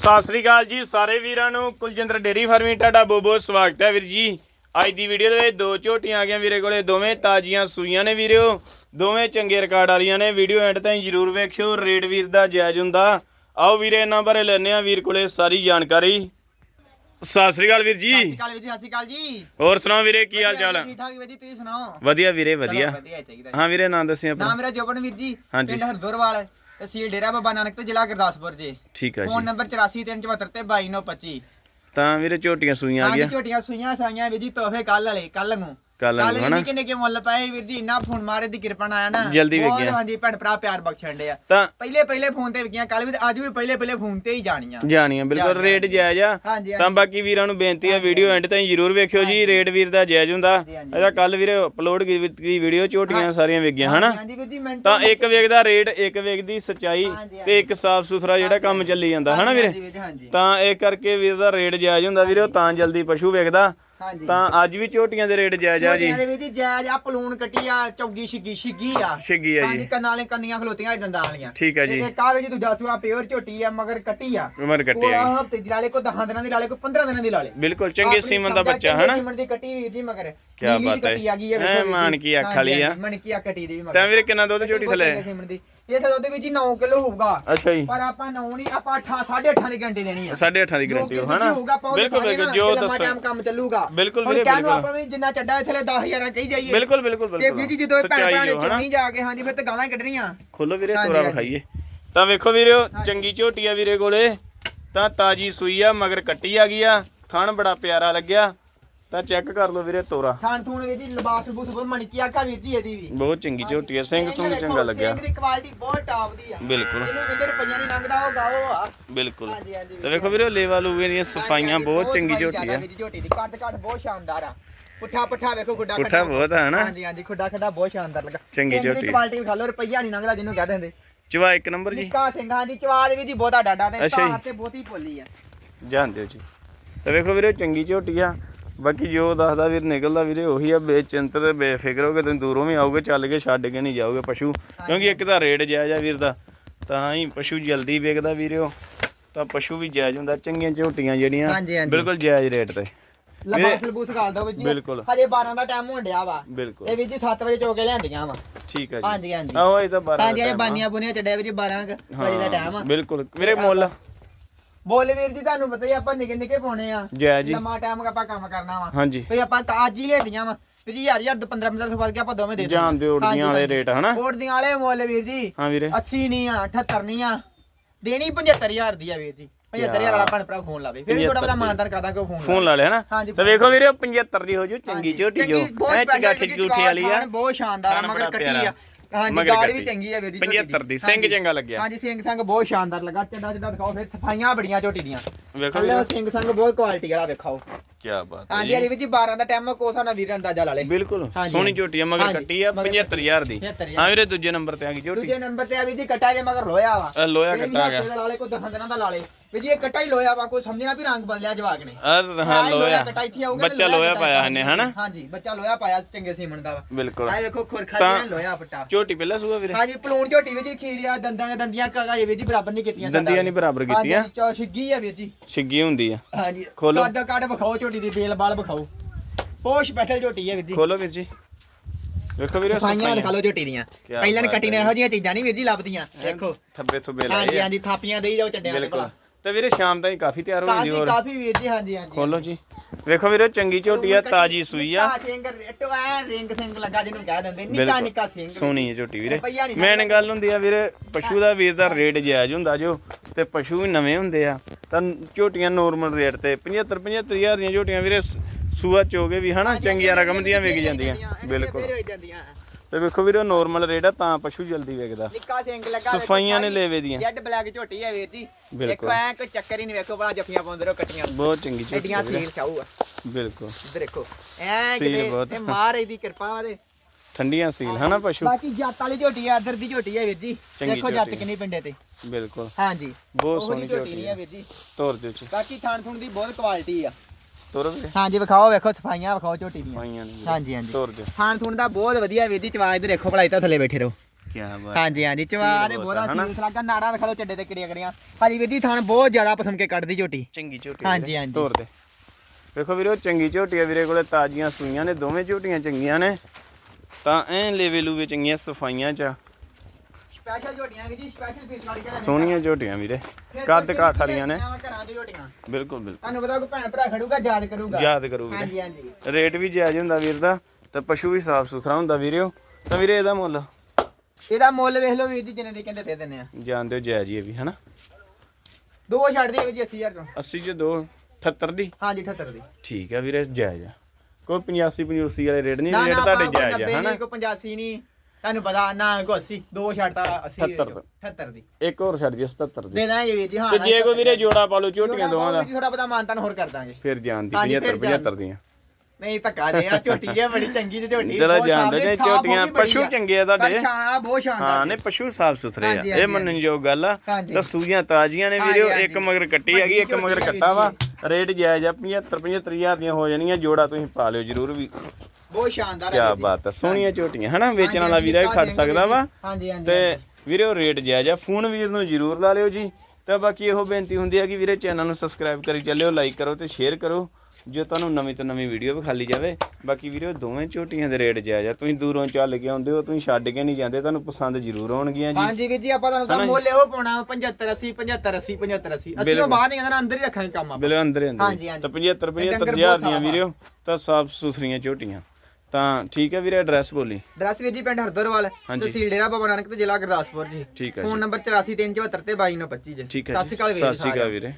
ਸਤਿ ਸ੍ਰੀ ਅਕਾਲ ਜੀ ਸਾਰੇ ਵੀਰਾਂ ਨੂੰ। ਕੁਲਜਿੰਦਰ ਡੇਰੀ ਫਾਰਮਿੰਗ ਤੁਹਾਡਾ ਬਹੁਤ ਬਹੁਤ ਸਵਾਗਤ ਹੈ ਵੀਰ ਜੀ। ਅੱਜ ਦੀ ਵੀਡੀਓ ਦੇ ਵਿੱਚ ਦੋ ਝੋਟੀਆਂ ਆ ਗਈਆਂ ਵੀਰੇ ਕੋਲੇ ਦੋਵੇਂ ਤਾਜ਼ੀਆਂ ਸੂਈਆਂ ਨੇ ਵੀਰਿਓ ਦੋਵੇਂ ਚੰਗੇ ਰਿਕਾਰਡ ਵਾਲੀਆਂ ਨੇ। ਵੀਡੀਓ ਐਂਡ ਤਾਈਂ ਜਰੂਰ ਵੇਖਿਓ ਰੇਟ ਵੀਰ ਦਾ ਜਾਇਜ਼ ਹੁੰਦਾ। ਆਓ ਵੀਰੇ ਇਹਨਾਂ ਬਾਰੇ ਲੈਣੇ ਆ ਵੀਰ ਕੋਲੇ ਸਾਰੀ ਜਾਣਕਾਰੀ। ਸਤਿ ਸ੍ਰੀ ਅਕਾਲ ਵੀਰ ਜੀ। ਸਤਿ ਸ਼੍ਰੀ ਅਕਾਲ ਵੀਰ ਜੀ ਸਤਿ ਸ਼੍ਰੀ ਅਕਾਲ ਜੀ। ਹੋਰ ਸੁਣਾਓ ਵੀਰੇ ਕੀ ਹਾਲ ਚਾਲ ਆ? ਠੀਕ ਠਾਕ ਵੀਰ ਜੀ ਤੁਸੀਂ ਸੁਣਾਓ? ਵਧੀਆ ਵੀਰੇ ਵਧੀਆ। ਹਾਂ ਵੀਰੇ ਨਾਂ ਦੱਸਿਆ ਨਾਮ ਆਪਣਾ ਮੇਰਾ ਜੋਬਨ ਵੀਰ ਜੀ। ਪਿੰਡ ਹਰਦੁਰਵਾਲ। ਤਹਿਸੀਲ ਡੇਰਾ ਬਾਬਾ ਨਾਨਕ ਤੇ ਜ਼ਿਲ੍ਹਾ ਗੁਰਦਾਸਪੁਰ ਜੀ। ਠੀਕ ਆ ਫੋਨ ਜੀ ਨੰਬਰ 8437 ਤੇ 22925 ਤਾਂ ਵੀਰੇ ਝੋਟੀਆਂ ਸੂਈਆਂ ਆ ਹਾਂਜੀ ਗਿਆ। ਝੋਟੀਆਂ ਸੂਈਆਂ ਸਾਈਆਂ ਵੀਰ ਜੀ ਤੋਹਫੇ ਕੱਲ ਵਾਲੇ ਕੱਲ ਨੂੰ। ਕੱਲ ਨੂੰ ਕੱਲ ਹਨਾ? ਨਿੱਕੇ ਨਿੱਕੇ ਮੁੱਲ ਪਏ ਵੀਰ ਜੀ ਇੰਨਾ ਫੋਨ ਮਾਰੇ ਦੀ ਕਿਰਪਾ ਨਾਲ ਆਇਆ ਨਾ ਜਲਦੀ ਬਹੁਤ ਵਿਕਿਆ। ਹਾਂਜੀ ਭੈਣ ਭਰਾ ਪਿਆਰ ਬਖਸ਼ਣ ਦੇ ਆ। ਤਾਂ ਪਹਿਲੇ ਪਹਿਲੇ ਫੋਨ ਤੇ ਵਿਕੀਆਂ ਕੱਲ ਵੀ ਅੱਜ ਵੀ ਪਹਿਲੇ ਪਹਿਲੇ ਫੋਨ ਤੇ ਹੀ ਜਾਣੀਆਂ। ਜਾਣੀਆਂ ਬਿਲਕੁਲ। ਰੇਟ ਜਾਇਜ਼ ਆ। ਤਾਂ ਬਾਕੀ ਵੀਰਾਂ ਨੂੰ ਬੇਨਤੀ ਹੈ ਵੀਡੀਓ ਐਂਡ ਤਾਈਂ ਜਰੂਰ ਵੇਖਿਓ ਜੀ ਰੇਟ ਵੀਰ ਦਾ ਜਾਇਜ਼ ਹੁੰਦਾ। ਇਹਦਾ ਕੱਲ ਵੀਰੇ ਅਪਲੋਡ ਕੀਤੀ ਵੀਡੀਓ ਝੋਟੀਆਂ ਸਾਰੀਆਂ ਵਿਗੀਆਂ ਹਨਾ? ਤਾਂ ਇੱਕ ਵੇਗ ਦਾ ਰੇਟ ਇੱਕ ਵੇਗ ਦੀ ਸਚਾਈ ਤੇ ਇੱਕ ਸਾਫ਼ ਸੁਥਰਾ ਜਿਹੜਾ ਕੰਮ ਚੱਲੀ ਜਾਂਦਾ ਹਨਾ ਵੀਰੇ? ਤਾਂ ਇਹ ਕਰਕੇ ਵੀਰ ਦਾ ਰੇਟ ਜਾਇਜ਼ ਹੁੰਦਾ ਵੀਰੇ ਤਾਂ ਜਲਦੀ ਪਸ਼ੂ ਵੇਖਦਾ। ਹਾਂਜੀ। ਤਾਂ ਅੱਜ ਵੀ ਝੋਟੀਆਂ ਦੇ ਰੇਟ ਜਾਇਜ਼ ਆ ਜੀ। ਝੋਟੀਆਂ ਦੇ ਵਿੱਚ ਜਾਇਜ਼ ਆ ਪਲੂਣ ਕੱਟੀ ਆ ਚੌਗੀ ਛਿੱਗੀ ਛਿੱਗੀ ਆ। ਛਿੱਗੀ ਆ ਜੀ। ਕੰਨਾਂ ਵਾਲੇ ਕੰਨੀਆਂ ਖਲੋਤੀਆਂ ਦੰਦਾਂ ਵਾਲੀਆਂ। ਠੀਕ ਆ ਜੀ। ਇੱਕ ਆ ਵੀ ਜੀ ਦੂਜਾ ਸੂਆ ਪਿਓਰ ਝੋਟੀ ਆ ਮਗਰ ਕੱਟੀ ਆ। ਉਮਰ ਕੱਟੀ ਆ ਉਹ ਹਫ਼ਤੇ ਦੀ ਲਾਲੇ ਕੋ 10 ਦਿਨਾਂ ਦੀ ਲਾਲੇ ਕੋ 15 ਦਿਨਾਂ ਦੀ ਲਾਲੇ ਬਿਲਕੁਲ ਚੰਗੇ ਸੀਮਨ ਦਾ ਬੱਚਾ ਹਨਾ? ਸੀਮਨ ਦੀ ਕੱਟੀ ਵੀਰ ਜੀ ਮਗਰ। ਦੀ ਬਾਤ ਹੈ। ਆ ਗਈ ਆ ਐ ਜੀ। ਮਾਣਕੀ ਅੱਖ ਵਾਲੀ ਆ। ਮਣਕੀ ਅੱਖ ਕੱਟੀ ਦੀ ਵੀ ਤਾਂ ਵੀਰੇ ਕਿੰਨਾ ਦੁੱਧ ਝੋਟੀ ਥਲੇ? ਇਹ ਤਾਂ ਉਹਦੇ ਵਿੱਚ ਹੀ 9 ਕਿਲੋ ਹੋਊਗਾ। ਅੱਛਾ ਜੀ। ਪਰ ਆਪਾਂ 9 ਨਹੀਂ ਆਪਾਂ 8 8.5 ਦੀ ਘੰਟੇ ਦੇਣੀ ਆ। ਸਾਢੇ ਅੱਠਾਂ ਦੀ ਗਰੰਟੀ ਹੋ ਹਨਾ? ਬਿਲਕੁਲ ਬਿਲਕੁਲ ਜੋ ਦੱਸੋ। ਕੰਮ ਚੱਲੂਗਾ। ਬਿਲਕੁਲ ਵੀਰੇ, ਬਿਲਕੁਲ। ਆਪਾਂ ਵੀ ਜਿੰਨਾ ਚੱਡਾ ਇੱਥੇ 10000 ਕਹੀ ਜਾਈਏ। ਬਿਲਕੁਲ ਬਿਲਕੁਲ ਤੇ ਵੀਰ ਜੀ ਜਦੋਂ ਇਹ ਭੈਣ ਜੋ, ਹਨਾ? ਚੁਣੀ ਜਾ ਕੇ ਹਾਂਜੀ ਫਿਰ ਤੇ ਗਾਲਾਂ ਹੀ ਕੱਢਣੀਆਂ। ਖੋਲੋ ਵੀਰੇ ਤੋਰਾ। ਵਿਖਾਈਏ। ਤਾਂ ਵੇਖੋ ਵੀਰੇ ਚੰਗੀ ਝੋਟੀ ਆ ਵੀਰੇ ਕੋਲੇ। ਤਾਂ ਤਾਜੀ ਸੂਈ ਆ ਮਗਰ ਕੱਟੀ ਆ ਗਈ ਆ। ਥਣ ਬੜਾ ਪਿਆਰਾ ਲੱਗਿਆ। ਤਾਂ ਚੈੱਕ ਕਰ ਲਓ ਵੀਰੇ ਤੋਰਾ। ਖਾਣ ਥੂਣ ਵੀਰ ਜੀ ਲਿਬਾਸ ਲਬੂਸ ਬਹੁਤ ਮਣਕੀ ਆਕਾ ਵੀਰ ਇਹਦੀ ਵੀ। ਬਹੁਤ ਚੰਗੀ ਝੋਟੀ ਆ ਸਿੰਘ ਸੁੰਗ ਚੰਗਾ ਲੱਗਿਆ। ਸਿੰਘ ਦੀ ਕੁਆਲਿਟੀ ਬਹੁਤ ਟਾਪ ਦੀ ਆ। ਬਿਲਕੁਲ। ਇਹਨੂੰ ਕਿੰਨੇ ਰੁਪਈਆ ਨਹੀਂ ਲੰਘਦਾ ਉਹ ਗਾਓ ਆ। ਬਿਲਕੁਲ। ਹਾਂਜੀ ਹਾਂਜੀ ਤਾਂ ਵੇਖੋ ਵੀਰੇ ਲੇਵਾ ਲੂਵੇ ਦੀਆਂ ਸਫਾਈਆਂ ਬਹੁਤ ਚੰਗੀ ਝੋਟੀ ਆ। ਝੋਟੀ ਦੀ ਕੱਦ ਕੱਦ ਬਹੁਤ ਸ਼ਾਨਦਾਰ ਆ। ਪੁੱਠਾ ਪੁੱਠਾ ਵੇਖੋ ਗੁੱਡਾ ਪੁੱਠਾ ਬਹੁਤ ਆ ਹਨਾ? ਹਾਂਜੀ ਹਾਂਜੀ ਖੁੱਡਾ ਖੱਡਾ ਬਹੁਤ ਸ਼ਾਨਦਾਰ ਲੱਗਾ। ਚੰਗੀ ਸਿੰਘ ਦੀ ਝੋਟੀ। ਕੁਆਲਿਟੀ ਵੀ ਖਾ ਲਓ ਰੁਪਈਆ ਨਹੀਂ ਲੰਘਦਾ ਜਿਹਨੂੰ ਕਹਿ ਦਿੰਦੇ। ਚਵਾ ਇੱਕ ਨੰਬਰ ਜੀ। ਨਿੱਕਾ ਸਿੰਘ ਹਾਂਜੀ ਚਵਾਲ ਵੀ ਜੀ ਬਹੁਤਾ ਡਾਡਾ ਤੇ। ਧਾਰ ਤੇ ਬਹੁਤੀ ਪੋਲੀ ਆ। ਜਾਣਦੇ ਹੋ ਜੀ। ਤਾਂ ਵੇਖੋ ਵੀਰੇ ਚੰਗੀ ਝੋਟੀ ਆ। ਬਾਕੀ ਜੋ ਦੱਸਦਾ ਵੀਰ ਨਿਕਲਦਾ ਵੀਰੇ ਉਹੀ ਆ ਬੇਚਿੰਤਰ ਬੇਫਿਕਰ ਹੋ ਕੇ ਤੁਸੀਂ ਦੂਰੋਂ ਵੀ ਆਓਗੇ ਚੱਲ ਕੇ ਛੱਡ ਕੇ ਨਹੀਂ ਜਾਓਗੇ ਪਸ਼ੂ। ਕਿਉਂਕਿ ਇੱਕ ਤਾਂ ਰੇਟ ਜਾਇਜ਼ ਆ ਵੀਰ ਦਾ ਤਾਂ ਹੀ ਪਸ਼ੂ ਜਲਦੀ ਵਿਕਦਾ ਵੀਰਿਓ ਤਾਂ ਪਸ਼ੂ ਵੀ ਜਾਇਜ਼ ਹੁੰਦਾ ਚੰਗੀਆਂ ਝੋਟੀਆਂ ਜਿਹੜੀਆਂ। ਬਿਲਕੁਲ ਜਾਇਜ਼ ਰੇਟ ਤੇ। ਲਬਾਸ ਲਬੂਸ ਗਾਲ ਦੋ ਜੀ ਬਿਲਕੁਲ। ਹਜੇ 12 ਦਾ ਟਾਈਮ ਹੋਣ ਡਿਆ ਵਾ। ਬਿਲਕੁਲ। ਇਹ ਵੀ ਜੀ 7 ਵਜੇ ਚੋਕੇ ਲਿਆਂਦੀਆਂ ਵਾ। ਠੀਕ ਆ ਜੀ। ਹਾਂਜੀ ਹਾਂਜੀ। ਆਹੋ ਇਹ ਤਾਂ 12 ਹਾਂਜੀ ਇਹ ਬਾਨੀਆਂ ਬੁਨੀਆਂ ਚੱਡਿਆ ਵੀ ਜੀ 12 ਕੁ ਵਜੇ ਦਾ ਟਾਈਮ ਆ। ਬਿਲਕੁਲ। ਵੀਰੇ ਮੁੱਲ ਬੋਲੇ ਵੀਰ ਜੀ ਤੁਹਾਨੂੰ ਪਤਾ ਹੀ ਆ, ਆਪਾਂ ਨਿੱਕੇ ਨਿੱਕੇ ਪਾਉਣੇ ਆ। ਜਾਇਜ਼ ਜੀ। ਲੰਮਾ ਟਾਈਮ ਆਪਾਂ ਕੰਮ ਕਰਨਾ ਵਾ। ਹਾਂਜੀ। ਵੀ ਆਪਾਂ ਤਾਂ ਅੱਜ ਹੀ ਲੈਂਦੀਆਂ ਵਾ। ਵੀ ਜੀ ਯਾਰ ਯਾਰ 15 15 ਵੱਧ ਕੇ ਆਪਾਂ ਦੋਵੇਂ ਦੇ ਜਾਣ ਦਿਓ ਉੜਦੀਆਂ ਵਾਲੇ ਰੇਟ ਹਨਾ? ਉੜਦੀਆਂ ਵਾਲੇ ਮੁੱਲ ਵੀਰ ਜੀ। ਹਾਂ ਵੀਰੇ। 80 ਨਹੀਂ ਆ 78 ਨਹੀਂ ਆ। ਦੇਣੀ 75000 ਦੀ ਆ ਵੀਰ ਜੀ। 75000 ਵਾਲਾ ਭਣ ਭਰਾ ਫੋਨ ਲਾਵੇ। ਫਿਰ ਵੀ ਥੋੜਾ ਬੜਾ ਮਾਨਦਾਰ ਕਰਦਾ ਕਿ ਫੋਨ ਫੋਨ ਲਾ ਲਿਆ ਨਾ ਹਾਂਜੀ, ਤਾਂ ਵੇਖੋ ਵੀਰੇ 75 ਦੀ ਹੋ ਜੂ ਚੰਗੀ ਝੋਟੀ ਜੋ। ਐ ਚੰਗਾ ਉੱਠੀ ਵਾਲੀ ਆ। ਬਹੁਤ ਸ਼ਾਨਦਾਰ ਮਗਰ ਕੱਟੀ। ਆ। ਹਾਂਜੀ ਮਗਰ ਗਾੜ ਵੀ। ਚੰਗੀ ਆ ਵੀਰ ਜੀ ਝੋਟੀ 75 ਦੀ ਸਿੰਘ ਹਾਂਜੀ। ਚੰਗਾ ਲੱਗਿਆ। ਹਾਂਜੀ ਸਿੰਘ ਸੰਗ ਬਹੁਤ ਸ਼ਾਨਦਾਰ ਲੱਗਾ ਚੱਡਾ ਚੱਡਾ ਦਿਖਾਓ ਫਿਰ ਸਫਾਈਆਂ ਬੜੀਆਂ ਝੋਟੀ ਦੀਆਂ। ਵੇਖੋ ਹਲੇ ਸਿੰਘ ਸੰਗ ਬਹੁਤ ਕੁਆਲਿਟੀ ਵਾਲਾ ਵੇਖਾਓ। ਕੀ ਬਾਤ ਹੈ ਹਾਂਜੀ ਹਰੀ ਵਿੱਚ 12 ਦਾ ਟਾਈਮ ਕੋਸਾ ਨਾ ਵੀਰ ਅੰਦਾਜ਼ਾ ਲਾ ਲੇ। ਬਿਲਕੁਲ ਹਾਂਜੀ, ਸੋਹਣੀ। ਝੋਟੀ ਆ ਮਗਰ ਹਾਂਜੀ, ਕੱਟੀ ਆ ਮਗਰ 75000 ਦੀ। 75000 ਹਾਂ ਵੀਰੇ ਦੂਜੇ ਨੰਬਰ ਤੇ ਆ ਗਈ ਝੋਟੀ। ਦੂਜੇ ਨੰਬਰ ਤੇ ਆ ਵੀ ਜੀ ਕਟਾ ਜੇ ਮਗਰ ਲੋਇਆ ਵਾ। ਆ ਲੋਹਾ ਇਹ ਵੀ ਕੱਟਾ ਗਿਆ। ਹਫ਼ਤੇ ਦਾ ਲਾ ਲੇ ਕੋਈ ਦਸਾਂ ਦਿਨਾਂ ਦਾ ਲਾ ਲੇ। ਵੀ ਜੀ ਇਹ ਕਟਾ ਹੀ ਲੋਇਆ ਵਾ ਕੋਈ ਸਮਝਣਾ ਵੀ ਰੰਗ ਬਦਲਿਆ ਜਵਾਕ ਨੇ। ਆ ਹਾਂ ਲੋਹਾ ਕਟਾ ਇੱਥੇ ਆਊਗਾ ਬੱਚਾ ਕਟਾ ਪਾਇਆ ਹੀ ਇਹਨੇ ਹਨਾ? ਹਾਂਜੀ ਬੱਚਾ ਲੋਇਆ ਪਾਇਆ ਚੰਗੇ ਸੀਮਣ ਦਾ ਵਾ। ਬਿਲਕੁਲ। ਆ ਦੇਖੋ ਖੁਰਖਾ ਜਿਹਾ ਲੋਇਆ ਪੱਟਾ ਝੋਟੀ ਪਹਿਲਾਂ ਸੂਆ ਵੀਰੇ? ਹਾਂਜੀ ਪਲੂਣ ਝੋਟੀ ਵਿੱਚ ਖੀਰਿਆ ਦੰਦਾਂ ਦੰਦੀਆਂ ਕਗਾ ਇਹ ਵੀ ਬਰਾਬਰ ਨਹੀਂ ਕੀਤੀਆਂ ਦੰਦੀਆਂ ਨਹੀਂ ਬਰਾਬਰ ਕੀਤੀਆਂ। ਚੌ ਛਿੱਗੀ ਆ ਵੀਰ ਜੀ। ਛਿੱਗੀ ਹੁੰਦੀ ਆ। ਹਾਂਜੀ ਖੋਲੋ। ਕੱਦ ਕੱਢ ਵਿਖਾਓ ਝੋਟੀ ਦੀ ਬੇਲ ਬਾਲ ਵਿਖਾਓ। ਬਹੁਤ ਸਪੈਸ਼ਲ ਝੋਟੀ ਹੈ ਵੀਰ ਜੀ। ਖੋਲੋ ਵੀਰ ਜੀ। ਵੇਖੋ ਵੀਰੇ ਸਫਾਈਆਂ ਦਿਖਾ ਲਓ ਝੋਟੀ ਦੀਆਂ। ਪਹਿਲਾਂ ਬਾਤ ਕੱਟੀ ਨੇ ਹੈ। ਇਹੋ ਜਿਹੀਆਂ ਚੀਜ਼ਾਂ ਨਹੀਂ ਵੀਰ ਜੀ ਲੱਭਦੀਆਂ। ਦੇਖੋ। ਥੱਬੇ ਥੁੱਬੇ ਹਾਂਜੀ ਲਾਏ ਆ। ਹਾਂਜੀ ਥਾਪੀਆਂ ਦੇਈ ਜਾਓ ਚੱਡਿਆਂ ਦੇ ਭਲਾ। ਤੇ ਵੀਰੇ ਸ਼ਾਮ ਤਾਈਂ ਕਾਫੀ ਤਿਆਰ ਹੋ ਜੀ ਕਾਫੀ ਹੋਰ? ਕਾਫੀ ਵੀਰ ਜੀ ਹਾਂਜੀ ਹਾਂਜੀ ਖੋਲੋ ਜੀ। ਵੇਖੋ ਵੀਰੇ ਚੰਗੀ ਝੋਟੀ ਆ ਤਾਜੀ ਸੂਈ ਆ। ਨਿੱਕਾ ਸਿੰਘ ਰੇਟੋ ਐ ਰਿੰਗ ਸਿੰਘ ਲੱਗਾ ਜਿਹਨੂੰ ਕਹਿ ਦਿੰਦੇ ਨਿੱਕਾ ਬਿਲਕੁਲ। ਨਿੱਕਾ ਸਿੰਘ। ਸੋਹਣੀ ਹੈ ਝੋਟੀ ਵੀਰੇ। ਰੁਪਈਆ ਨਹੀਂ ਮੇਨ ਗੱਲ ਹੁੰਦੀ ਆ ਵੀਰੇ ਪਸ਼ੂ ਦਾ ਵੀਰ ਦਾ ਰੇਟ ਜਾਇਜ਼ ਹੁੰਦਾ ਜੋ ਤੇ ਪਸ਼ੂ ਵੀ ਨਵੇਂ ਹੁੰਦੇ ਆ। ਤਾਂ ਝੋਟੀਆਂ ਨੋਰਮਲ ਰੇਟ ਤੇ 75 75000 ਦੀਆਂ ਝੋਟੀਆਂ ਵੀਰੇ ਸੂਆ ਚੋਗੇ ਵੀ ਹਨਾ ਚੰਗੀਆਂ ਰਕਮ ਦੀਆਂ ਵਿਕ ਜਾਂਦੀਆਂ। ਬਿਲਕੁਲ। ਤੇ ਵੇਖੋ ਵੀਰੇ ਨੋਰਮਲ ਰੇਟ ਆ ਤਾਂ ਪਸ਼ੂ ਜਲਦੀ ਵਿਕਦਾ ਨਿੱਕਾ ਸਿੰਘ ਲੱਗਾ ਸਫਾਈਆਂ ਨੇ ਲੇਵੇ ਦੀਆਂ। ਜੈਡ ਬਲੈਕ ਝੋਟੀ ਹੈ ਵੀਰ ਜੀ। ਬਿਲਕੁਲ। ਦੇਖੋ ਐ ਕੋਈ ਚੱਕਰ ਹੀ ਨਹੀਂ ਵੇਖੋ ਭਲਾ ਜੱਫੀਆਂ ਪਾਉਂਦੇ ਰਹੋ ਕੱਟੀਆਂ। ਬਹੁਤ ਚੰਗੀ ਝੋਟੀ ਐਡੀਆਂ ਆ। ਸੀਲ ਚਾਹੂ ਆ। ਬਿਲਕੁਲ। ਇੱਧਰ ਦੇਖੋ ਐ ਕਿਤੇ। ਤੇ ਮਾਰ ਇਹਦੀ ਕਿਰਪਾ ਵਾ ਤੇ ਠੰਡੀਆਂ ਸੀਲ ਹਨਾ ਪਸ਼ੂ? ਬਾਕੀ ਜੱਤ ਵਾਲੀ ਝੋਟੀ ਆ ਇੱਧਰ ਦੀ ਝੋਟੀ ਹੈ ਵੀਰ ਜੀ। ਦੇਖੋ ਜੱਤ। ਕਿੰਨੀ ਪਿੰਡੇ ਤੇ। ਬਿਲਕੁਲ। ਹਾਂਜੀ। ਬਹੁਤ ਸੋਹਣੀ ਝੋਟੀ ਆ ਆ। ਵੀਰ ਜੀ। ਤੋਰ ਦਿਓ ਜੀ ਬਾਕੀ ਥਾਣ ਥੁਣ ਦੀ ਬਹੁਤ ਕੁਆਲਿਟੀ ਆ। ਤੋਰ ਹਾਂਜੀ ਵਿਖਾਓ ਵੇਖੋ ਸਫਾਈਆਂ ਵਿਖਾਓ ਝੋਟੀ ਦੀਆਂ। ਪਾਈਆਂ ਨੇ ਵੀਰੇ। ਹਾਂਜੀ ਹਾਂਜੀ। ਤੋਰ ਦਿਓ ਥਾਣ ਥੁਣ ਦਾ ਬਹੁਤ ਵਧੀਆ ਵੀਰ ਜੀ ਚਵਾ ਇੱਧਰ ਦੇਖੋ ਭਲਾ ਇੱਥੇ ਥੱਲੇ ਬੈਠੇ ਰਹੋ। ਕੀ ਬਾਤ ਹਾਂਜੀ ਹਾਂਜੀ ਚਵਾ ਦੇ ਬਹੁਤ ਬੋਰਾ ਆ, ਹਨਾ? ਸੀਸ ਲੱਗਾ ਨਾੜਾ ਦਿਖਾ ਲਓ ਚੱਡੇ ਤੇ ਕਿੜੀਆਂ ਕਿੜੀਆਂ ਹਾਂਜੀ ਵੀਰ ਜੀ ਥਾਣ ਬਹੁਤ ਜ਼ਿਆਦਾ ਪਸੰਦ ਕੇ ਕੱਢਦੀ ਝੋਟੀ। ਚੰਗੀ ਝੋਟੀ ਹਾਂਜੀ, ਵੀਰੇ, ਹਾਂਜੀ। ਤੋਰ ਦੇ। ਵੇਖੋ ਵੀਰੇ ਉਹ ਚੰਗੀ ਝੋਟੀ ਆ ਵੀਰੇ ਕੋਲੇ ਤਾਜ਼ੀਆਂ ਸੂਈਆਂ ਨੇ ਦੋਵੇਂ ਝੋਟੀਆਂ ਚੰਗੀਆਂ ਨੇ। ਤਾਂ ਐ ਲੇਵੇ ਲੂਵੇ ਚੰਗੀਆਂ ਸਫਾਈਆਂ ਚ ਆ। ਸਪੈਸ਼ਲ ਝੋਟੀਆਂ ਵੀਰ ਜੀ ਸਪੈਸ਼ਲ ਪੀਸ ਕਾੜੀ ਕੇ ਸੋਹਣੀਆਂ ਝੋਟੀਆਂ ਵੀਰੇ। ਕੱਦ ਕਾਠ ਵਾਲੀਆਂ ਨੇ। ਘਰਾਂ ਦੀ ਝੋਟੀਆਂ? ਬਿਲਕੁਲ ਬਿਲਕੁਲ। ਤੁਹਾਨੂੰ ਪਤਾ ਕੋਈ ਭੈਣ ਭਰਾ ਖੜੂਗਾ ਯਾਦ ਕਰੂਗਾ। ਯਾਦ ਕਰੋ ਵੀਰੇ। ਹਾਂਜੀ ਹਾਂਜੀ। ਰੇਟ ਵੀ ਜਾਇਜ਼ ਹੁੰਦਾ ਵੀਰ ਦਾ ਤੇ ਪਸ਼ੂ ਵੀ ਸਾਫ਼ ਸੁਥਰਾ ਹੁੰਦਾ ਵੀਰਿਓ। ਤਾਂ ਵੀਰੇ ਇਹਦਾ ਮੁੱਲ? ਇਹਦਾ ਮੁੱਲ ਵੇਖ ਲਓ ਵੀਰ ਜੀ ਜਿੰਨੇ ਦੇ ਕਹਿੰਦੇ ਦੇ ਦਿੰਨੇ ਆ। ਜਾਣਦੇ ਹੋ ਜਾਇਜ਼ ਹੀ ਹੈ ਵੀ ਹਨਾ? ਦੋ ਛੱਡ ਦੇ ਜੀ 80000 ਤੋਂ। 80 ਚ 2 78 ਦੀ? ਹਾਂਜੀ 78 ਦੀ। ਠੀਕ ਹੈ ਵੀਰੇ ਜਾਇਜ਼ ਆ। ਕੋਈ 85 85 ਵਾਲੇ ਰੇਟ ਨਹੀਂ ਰੇਟ ਤੁਹਾਡੇ ਜਾਇਜ਼ 90 ਆ ਹਨਾ? ਕੋਈ 85 ਨਹੀਂ। ਤੁਹਾਨੂੰ ਪਤਾ ਨਾ ਕੋ 80 ਦੋ ਛੱਡਤਾ 80 78 ਤੋਂ। 78 ਦੀ। ਇੱਕ ਹੋਰ ਛੱਡ ਜੀ 77 ਦੀ। ਦੇ ਦਾਂਗੇ ਵੀਰ ਜੀ ਹਾਂ ਤੇ ਜੇ ਕੋਈ ਵੀਰੇ ਜੋੜਾ ਪਾ ਲਓ ਝੋਟੀਆਂ ਦੋਵਾਂ ਦਾ। ਥੋੜਾ ਪਤਾ ਮਾਨਤਾਨ ਹੋਰ ਕਰ ਦਾਂਗੇ। ਫਿਰ ਜਾਣ ਦੀ ਹਾਂਜੀ, 75 ਫਿਰ ਜਾਣ 75 ਦੀਆਂ। ਨਹੀਂ ਧੱਕਾ ਦੇ ਆ ਝੋਟੀ ਹੈ ਬੜੀ ਚੰਗੀ ਝੋਟੀ। ਬਹੁਤ ਜਾਣਦੇ ਨੇ ਝੋਟੀਆਂ ਬੜੀ ਪਸ਼ੂ ਆ। ਚੰਗੇ ਆ ਤੁਹਾਡੇ। ਬਹੁਤ ਸ਼ਾਨਦਾਰ ਹਾਂ। ਨੇ ਪਸ਼ੂ ਸਾਫ਼ ਸੁਥਰੇ ਆ। ਇਹ ਹਾਂਜੀ, ਮੰਨਣ ਯੋਗ ਗੱਲ ਆ। ਤਾਂ ਸੂਈਆਂ ਤਾਜ਼ੀਆਂ ਨੇ ਹਾਂਜੀ, ਇੱਕ। ਮਗਰ ਕੱਟੀ ਹੈਗੀ ਇੱਕ ਮਗਰ ਕੱਟਾ ਵਾ। ਰੇਟ ਜਾਇਜ਼ ਆ 75 75000 ਦੀਆਂ ਹੋ ਜਾਣੀਆਂ ਜੋੜਾ ਤੁਸੀਂ ਪਾ ਲਿਓ ਜਰੂਰ ਵੀ। ਬਹੁਤ ਸ਼ਾਨਦਾਰ ਕੀ ਹੈ ਜੀ। ਬਾਤ ਆ ਸੋਹਣੀਆਂ ਝੋਟੀਆਂ ਹਨਾ? ਵੇਚਣ ਵਾਲਾ ਵੀਰਾ ਵੀ ਖੜ ਸਕਦਾ ਵਾ। ਹਾਂਜੀ ਹਾਂਜੀ ਤੇ ਵੀਰੇ ਉਹ ਰੇਟ ਜਾਇਜ਼ ਆ ਫੋਨ ਵੀਰ ਨੂੰ ਜਰੂਰ ਲਾ ਲਿਓ ਜੀ। ਤੇ ਬਾਕੀ ਇਹੋ ਬੇਨਤੀ ਹੁੰਦੀ ਹੈ ਕਿ ਵੀਰੇ ਚੈਨਲ ਨੂੰ ਸਬਸਕ੍ਰਾਈਬ ਕਰੀ ਚੱਲਿਓ ਲਾਈਕ ਕਰੋ ਤੇ ਸ਼ੇਅਰ ਕਰੋ ਜੋ ਤੁਹਾਨੂੰ ਨਵੀਂ ਤੋਂ ਨਵੀਂ ਵੀਡੀਓ ਵਿਖਾਲੀ ਜਾਵੇ। ਬਾਕੀ ਵੀਰੇ ਦੋਵੇਂ ਝੋਟੀਆਂ ਦੇ ਰੇਟ ਜਾਇਜ਼ ਆ। ਤੁਸੀਂ ਦੂਰੋਂ ਚੱਲ ਕੇ ਆਉਂਦੇ ਹੋ ਤੁਸੀਂ ਛੱਡ ਕੇ ਨਹੀਂ ਜਾਂਦੇ ਤੁਹਾਨੂੰ ਪਸੰਦ ਜ਼ਰੂਰ ਆਉਣਗੀਆਂ ਜੀ। ਹਾਂਜੀ ਵੀਰ ਜੀ ਆਪਾਂ ਤੁਹਾਨੂੰ ਤਾਂ ਮੁੱਲ ਇਹੋ ਪਾਉਣਾ 75 80 75 80 75 80 ਅਸੀਂ ਉਹ ਬਾਹਰ ਨਹੀਂ ਕਹਿੰਦਾ ਅੰਦਰ ਹੀ ਰੱਖਾਂਗੇ ਕੰਮ ਆਪਾਂ। ਬਿਲਕੁਲ ਅੰਦਰ ਹੀ ਅੰਦਰ ਹਾਂਜੀ, ਹੀ। ਹਾਂਜੀ। ਤਾਂ 75 ਡੰਗਰ 75 ਬਹੁਤ ਹਜ਼ਾਰ ਦੀਆਂ ਤਾਂ ਸਾਫ਼ ਸੁਥਰੀਆਂ ਝੋਟੀਆਂ। ਤਾਂ ਠੀਕ ਹੈ ਵੀਰੇ ਐਡਰੈਸ ਬੋਲੀ। ਡਰੈਸ ਵੀਰ ਜੀ ਪਿੰਡ ਹਰਦਰਵਾਲ ਹਾਂਜੀ। ਤਹਿਸੀਲ ਡੇਰਾ ਬਾਬਾ ਨਾਨਕ ਤੇ ਜ਼ਿਲ੍ਹਾ ਗੁਰਦਾਸਪੁਰ ਜੀ। ਠੀਕ ਹੈ ਫੋਨ ਜੀ। ਨੰਬਰ 843774 ਤੇ 2225 ਜੀ। ਠੀਕ ਹੈ ਸਤਿ ਸ਼੍ਰੀ ਅਕਾਲ ਵੀਰ ਸਤਿ ਸ਼੍ਰੀ ਅਕਾਲ। ਵੀਰੇ।